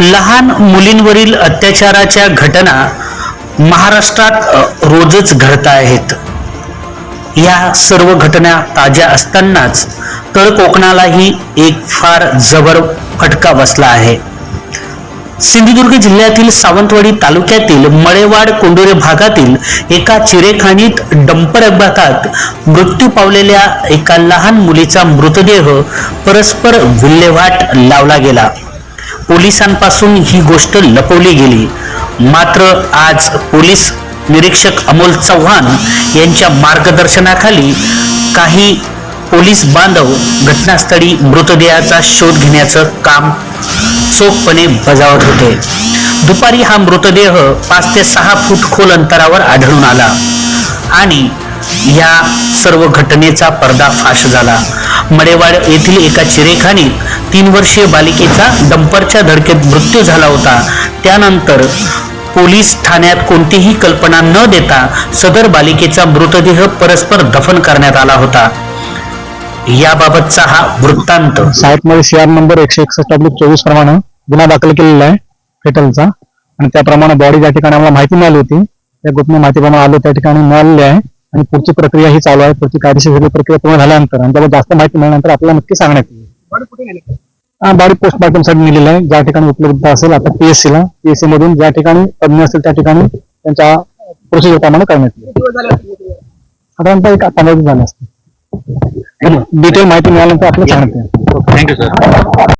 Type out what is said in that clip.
लहान मुलींवरील अत्याचाराच्या घटना महाराष्ट्रात रोजच घडत आहेत. या सर्व घटना ताज्या असतानाच तळ कोकणालाही एक फार जबर फटका बसला आहे. सिंधुदुर्ग जिल्ह्यातील सावंतवाडी तालुक्यातील मळेवाड कोंडोरे भागातील एका चिरेखाणीत डंपर अपघातात मृत्यू पावलेल्या एका लहान मुलीचा मृतदेह परस्पर विल्हेवाट लावला गेला. पोलिसांपासून ही गोष्ट लपवली गेली. मात्र आज पोलीस निरीक्षक अमोल चव्हाण यांच्या मार्गदर्शनाखाली काही पोलीस बांधव घटनास्थळी मृतदेहाचा शोध घेण्याचं काम चोखपणे बजावत होते. दुपारी हा मृतदेह पाच ते सहा फूट खोल अंतरावर आढळून आला आणि या सर्व घटनेचा पर्दाफाश झाला. मडेवाड येथील एका चिरेखानीत तीन वर्षीय बालिकेचा डंपरच्या धडकेत मृत्यू झाला होता. त्यानंतर पोलीस ठाण्यात कोणतीही कल्पना न देता सदर बालिकेचा मृतदेह परस्पर दफन करण्यात आला होता. याबाबतचा हा वृत्तांत. साहेबमध्ये सी आर नंबर एकशे एकसष्ट अब्लिक चोवीस प्रमाणे गुन्हा दाखल केलेला आहे फेटलचा. आणि त्याप्रमाणे बॉडी ज्या ठिकाणी आम्हाला माहिती मिळाली होती त्या गोपनीय माहितीप्रमाणे आलो त्या ठिकाणी मिळालेली आहे. आणि पुढची प्रक्रिया ही चालू आहे पुढची कायदेशीर प्रक्रिया पूर्ण झाल्यानंतर आणि त्याबद्दल जास्त माहिती मिळाल्यानंतर आपल्याला नक्की सांगण्यात येईल. हा बॉडी पोस्टमॉर्टमसाठी नेलेली आहे. ज्या ठिकाणी उपलब्ध असेल आता पीएससी ला. पीएससी मधून ज्या ठिकाणी तज्ञ असेल त्या ठिकाणी त्यांच्या प्रोसिजर प्रमाणे करण्यात येईल. साधारणतः एक पंधरा दिवस झाले असते डिटेल माहिती मिळाल्यानंतर आपल्याला येईल थँक्यू सर